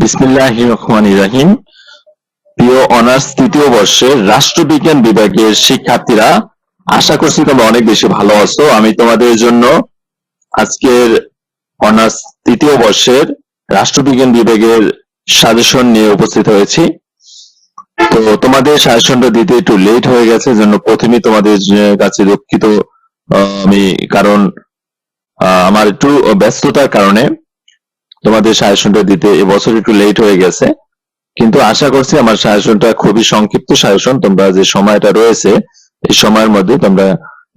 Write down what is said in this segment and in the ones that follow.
বিসমিল্লাহ রহমান রাহিম। প্রিয় অনার্স তৃতীয় বর্ষের রাষ্ট্রবিজ্ঞান বিভাগের শিক্ষার্থীরা, আশা করছি তোমরা অনেক বেশি ভালো আছো। আমি তোমাদের জন্য আজকের অনার্স তৃতীয় বর্ষের রাষ্ট্রবিজ্ঞান বিভাগের সাজেশন নিয়ে উপস্থিত হয়েছি। তো তোমাদের সাজেশনটা দিতে একটু লেট হয়ে গেছে, জন্য প্রথমেই তোমাদের কাছে দুঃখিত আমি, কারণ আমার একটু ব্যস্ততার কারণে তোমাদের সাজেশনটা দিতে এবছর একটু লেট হয়ে গেছে। কিন্তু আশা করছি আমার সাজেশনটা খুবই সংক্ষিপ্ত সাজেশন। তোমরা যে সময়টা রয়েছে, এই সময়ের মধ্যে তোমরা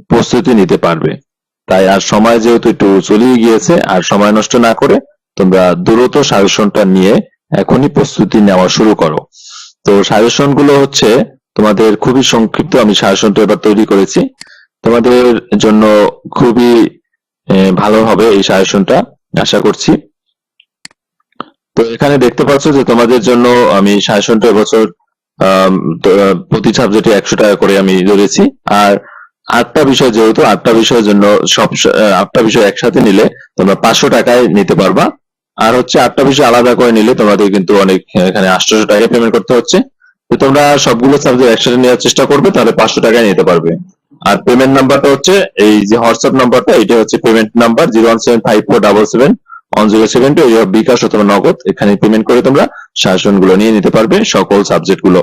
প্রস্তুতি নিতে পারবে। তাই আর সময় যেহেতু একটু চলিয়ে গিয়েছে, আর সময় নষ্ট না করে তোমরা দ্রুত সাজেশনটা নিয়ে এখনই প্রস্তুতি নেওয়া শুরু করো। তো সাজেশনগুলো হচ্ছে, তোমাদের খুবই সংক্ষিপ্ত আমি সাজেশনটা এবার তৈরি করেছি। তোমাদের জন্য খুবই ভালো হবে এই সাজেশনটা, আশা করছি। তো এখানে দেখতে পাচ্ছ যে তোমাদের জন্য আমি তো, আহ, প্রতি সাবজেক্টে একশো টাকা করে আমি ধরেছি। আর আটটা বিষয় যেহেতু আটটা বিষয়ের জন্য সব আটটা বিষয় একসাথে নিলে তোমরা পাঁচশো টাকায় নিতে পারবা। আর হচ্ছে আটটা বিষয় আলাদা করে নিলে তোমাদের কিন্তু অনেক এখানে আটশোশো টাকা পেমেন্ট করতে হচ্ছে। তো তোমরা সবগুলো সাবজেক্ট একসাথে নেওয়ার চেষ্টা করবে তাহলে পাঁচশো টাকায় নিতে পারবে। আর পেমেন্ট নাম্বারটা হচ্ছে এই যে হোয়াটসঅ্যাপ নাম্বারটা এটা হচ্ছে payment number zero one seven five four double seven one zero seven two bKash অথবা নগদ। এখানে পেমেন্ট করে তোমরা শাসনগুলো নিয়ে নিতে পারবে সকল সাবজেক্টগুলো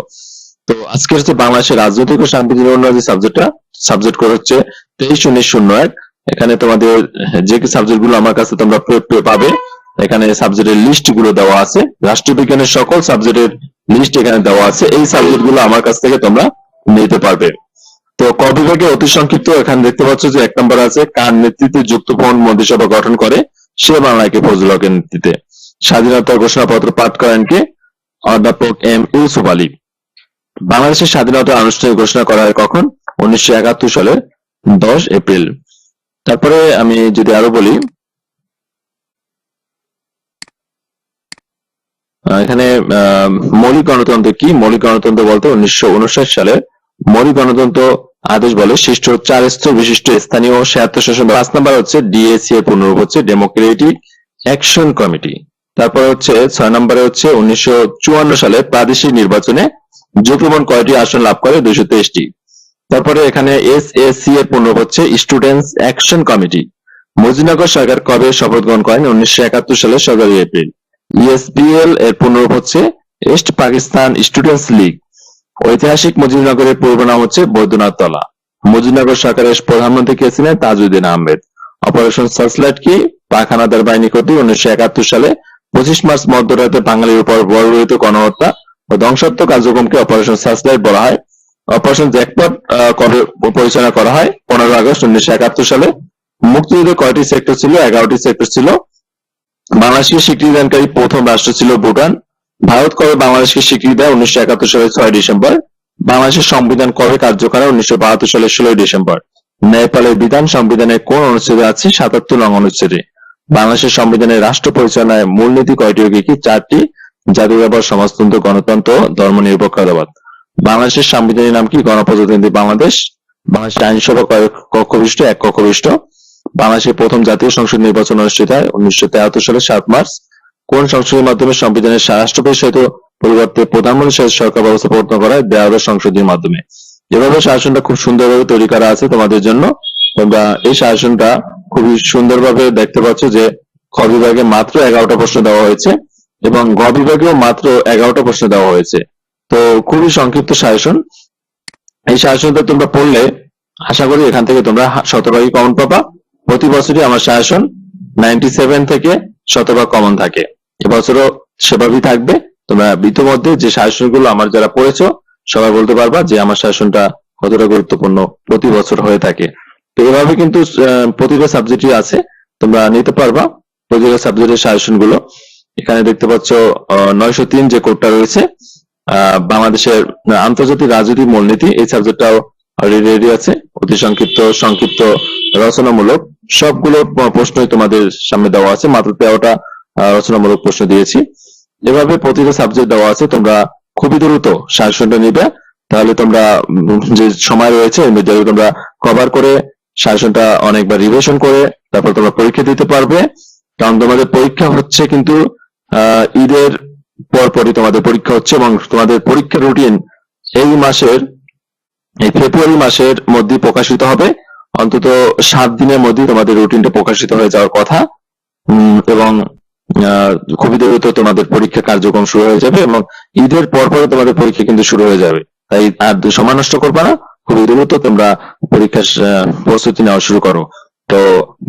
তো আজকে হচ্ছে বাংলাদেশের রাজনৈতিক ও সাংবিধানিক উন্নয়ন যে সাবজেক্টটা সাবজেক্ট হচ্ছে তেইশ উনিশ শূন্য এক। এখানে তোমাদের যে সাবজেক্টগুলো আমার কাছে তোমরা পাবে, এখানে সাবজেক্টের লিস্টগুলো দেওয়া আছে। রাষ্ট্রবিজ্ঞানের সকল সাবজেক্টের লিস্ট এখানে দেওয়া আছে। এই সাবজেক্টগুলো আমার কাছ থেকে তোমরা নিতে পারবে। তো ক বিভাগে অতি সংক্ষিপ্ত এখানে দেখতে পাচ্ছ যে এক নম্বর আছে কার নেতৃত্বে যুক্তফ্রন্ট মন্ত্রিসভা গঠন করে। সে বাংলাকে ফজল হকের নেতৃত্বে স্বাধীনতার ঘোষণাপত্র পাঠ করেন কে? অধ্যাপক এম ইউসুফ আলী। বাংলাদেশের স্বাধীনতা আনুষ্ঠানিক ঘোষণা করা হয় কখন? উনিশশো একাত্তর সালের দশ এপ্রিল। তারপরে আমি যদি আরও বলি এখানে মৌলিক গণতন্ত্র কি? মৌলিক গণতন্ত্র বলতে উনিশশো উনষাট সালে মৌলিক গণতন্ত্র আদেশ বলে সৃষ্ট চার স্তর বিশিষ্ট স্থানীয় স্বায়ত্তশাসন পাঁচ নাম্বার হচ্ছে ডিএসি এর পুনরূপ হচ্ছে ডেমোক্রেটিক অ্যাকশন কমিটি তারপরে হচ্ছে ছয় নম্বরে হচ্ছে উনিশশো চুয়ান্ন সালে প্রাদেশিক নির্বাচনে যুক্তমন কয়টি আসন লাভ করে? দুইশো তেইশটি। তারপরে এখানে এস এস সি এর পুনরূপ হচ্ছে স্টুডেন্টস অ্যাকশন কমিটি মুজিবনগর সরকার কবে শপথ গ্রহণ করেন? উনিশশো একাত্তর সালের সতেরোই এপ্রিল। ইএসপিএল এর পুনরূপ হচ্ছে ইস্ট পাকিস্তান স্টুডেন্টস লীগ ঐতিহাসিক মুজিবনগরের পূর্ব নাম হচ্ছে বৈদ্যনাথ তলা। মুজিবনগর সরকারের প্রধানমন্ত্রী কে ছিলেন? তাজউদ্দিন আহমেদ। অপারেশন সার্চলাইট কি? পাক হানাদার বাহিনী কর্তৃক উনিশশো একাত্তর সালে পঁচিশ মার্চ মধ্যরাতে বাঙালির উপর বর্বরিত গণহত্যা ও ধ্বংসাত্মক কার্যক্রমকে অপারেশন সার্চলাইট বলা হয়। অপারেশন জ্যাকপট পরিচালনা করা হয়? পনেরো আগস্ট উনিশশো একাত্তর সালে। মুক্তিযুদ্ধে কয়টি সেক্টর ছিল? এগারোটি সেক্টর ছিল। বাংলাদেশকে স্বীকৃতি প্রথম রাষ্ট্র ছিল ভুটান। ভারত কবে বাংলাদেশকে স্বীকৃতি দেয়? উনিশশো একাত্তর সালের ছয় ডিসেম্বর। বাংলাদেশের সংবিধান কবে কার্যকর উনিশশো বাহাত্তর সালের ষোলোই ডিসেম্বর। নেপালের বিধান সংবিধানের কোন অনুচ্ছেদে আছে? সাতাত্তর নং অনুচ্ছেদে। বাংলাদেশের সংবিধানের রাষ্ট্র পরিচালনায় মূলনীতি কয়টি কি কি? চারটি। জাতীয় ব্যবহার, সমাজতন্ত্র, গণতন্ত্র, ধর্ম নিরপেক্ষতাবাদ। বাংলাদেশের সাংবিধানিক নাম কি? গণপ্রজাতন্ত্রী বাংলাদেশ। বাংলাদেশের আইনসভা কক্ষবিষ্ট এক কক্ষ কক্ষবিষ্ট বাংলাদেশের প্রথম জাতীয় সংসদ নির্বাচন অনুষ্ঠিত হয় উনিশশো তেহাত্তর সালের সাত মার্চ। কোন সংসদের মাধ্যমে সংবিধানের রাষ্ট্রপতি সহিত পরিবর্তে প্রধানমন্ত্রী সহিত সরকার ব্যবস্থা প্রবর্তন করা দেওয়া সংসদীয় মাধ্যমে। এভাবে শাসনটা খুব সুন্দরভাবে তৈরি করা আছে তোমাদের জন্য, তোমরা এই শাসনটা খুবই সুন্দরভাবে দেখতে পাচ্ছ যে খ বিভাগে মাত্র এগারোটা প্রশ্ন দেওয়া হয়েছে এবং গ বিভাগেও মাত্র এগারোটা প্রশ্ন দেওয়া হয়েছে। তো খুবই সংক্ষিপ্ত শাসন। এই শাসনটা তোমরা পড়লে আশা করি এখান থেকে তোমরা শতভাগই কমন পাবা। প্রতি বছরই আমার শাসন নাইনটি সেভেন থেকে শতভাগ কমন থাকে। এবছরও সেভাবেই থাকবে। তোমরা ইতিমধ্যে যে শাসনগুলো আমার যারা পড়েছো, সবাই বলতে পারবা যে আমার শাসনটা কতটা গুরুত্বপূর্ণ প্রতি বছর হয়ে থাকে। তো এভাবে কিন্তু প্রতিটা সাবজেক্টই আছে। তোমরা নিতে পারবা প্রতিটা সাবজেক্টের শাসনগুলো এখানে দেখতে পাচ্ছ নয়শো তিন যে কোডটা রয়েছে বাংলাদেশের আন্তর্জাতিক রাজনীতি মূলনীতি, এই সাবজেক্টটাও রেডি আছে। অতি সংক্ষিপ্ত সংক্ষিপ্ত রচনামূলক। সবগুলো প্রশ্নই তোমাদের সামনে দেওয়া আছে। মাত্র তেরোটা রচনামূলক প্রশ্ন দিয়েছি। এভাবে প্রতিটা সাবজেক্ট দেওয়া আছে, তোমরা খুবই দ্রুত সাজেশনটা নিবে। তাহলে তোমরা যে সময় রয়েছে তোমরা কভার করে সাজেশনটা অনেকবার রিভিশন করে তারপর তোমরা পরীক্ষা দিতে পারবে। কারণ তোমাদের পরীক্ষা হচ্ছে কিন্তু ঈদের পরপরই তোমাদের পরীক্ষা হচ্ছে এবং তোমাদের পরীক্ষার রুটিন এই মাসের, এই ফেব্রুয়ারি মাসের মধ্যে প্রকাশিত হবে। অন্তত সাত দিনের মধ্যে তোমাদের রুটিনটা প্রকাশিত হয়ে যাওয়ার কথা। এবং খুবই দ্রুত তোমাদের পরীক্ষা কার্যক্রম শুরু হয়ে যাবে এবং ঈদের পর পরে তোমাদের পরীক্ষা কিন্তু শুরু হয়ে যাবে। তাই আর সময় নষ্ট করবে না খুবই দ্রুত তোমরা পরীক্ষার প্রস্তুতি নেওয়া শুরু করো। তো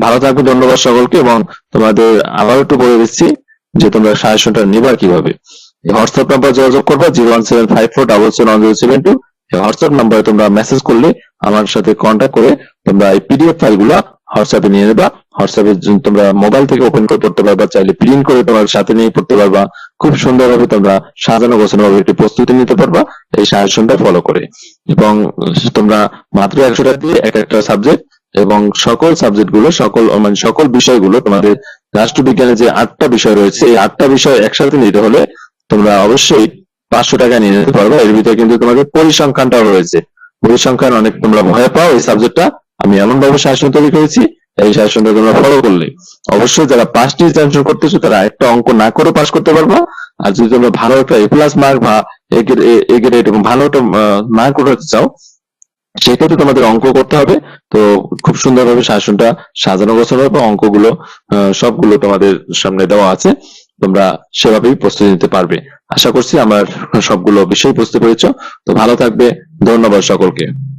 ভালো থাকবে, ধন্যবাদ সকলকে এবং তোমাদের আবার একটু বলে দিচ্ছি যে তোমরা সাজেশনটা নিবা কীভাবে। হোয়াটসঅ্যাপ নাম্বার যোগাযোগ করবা, zero one seven five four double seven one zero seven two. WhatsApp নাম্বারে তোমরা মেসেজ করলে আমার সাথে কন্ট্যাক্ট করে তোমরা এই পিডিএফ ফাইলগুলো হোয়াটসঅ্যাপে নিয়ে নেবা। হোয়াটসঅ্যাপে তোমরা মোবাইল থেকে ওপেন করে পড়তে পারবা, চাইলে প্রিন্ট করে তোমার সাথে নিয়ে পড়তে পারবা। খুব সুন্দরভাবে তোমরা সাজানো গোছানো ভাবে একটি প্রস্তুতি নিতে পারবা এই সাজেশনটা ফলো করে। এবং তোমরা মাত্র একশো টাকা দিয়ে এক একটা সাবজেক্ট এবং সকল সাবজেক্টগুলো, সকল মানে সকল বিষয়গুলো তোমাদের রাষ্ট্রবিজ্ঞানের যে আটটা বিষয় রয়েছে, এই আটটা বিষয় একসাথে নিতে হলে তোমরা অবশ্যই পাঁচশো টাকা নিয়ে নিতে পারবে। এর ভিতরে কিন্তু তোমাদের পরিসংখ্যানটাও রয়েছে। পরিসংখ্যান অনেক তোমরা ভয় পাও এই সাবজেক্টটা আমি এমন ভাবে শাসন তৈরি করেছি এই শাসনটা তোমরা ফলো করলে। অবশ্যই যারা পাঁচটি টেনশন করতেছো, তারা একটা অঙ্ক না করে পাস করতে পারবা। আর যদি তোমরা ভালো একটা এ প্লাস মার্ক বা এ গ্রেড- এ গ্রেড এবং ভালো একটা মার্ক উঠাতে চাও, সেক্ষেত্রে তোমাদের অঙ্ক করতে হবে। তো খুব সুন্দরভাবে শাসনটা সাজানো গোছানো এবং অঙ্কগুলো সবগুলো তোমাদের সামনে দেওয়া আছে। তোমরা সেভাবেই প্রস্তুতি নিতে পারবে। আশা করছি আমার সবগুলো বিষয় বুঝতে পেরেছ। তো ভালো থাকবে। ধন্যবাদ সকলকে।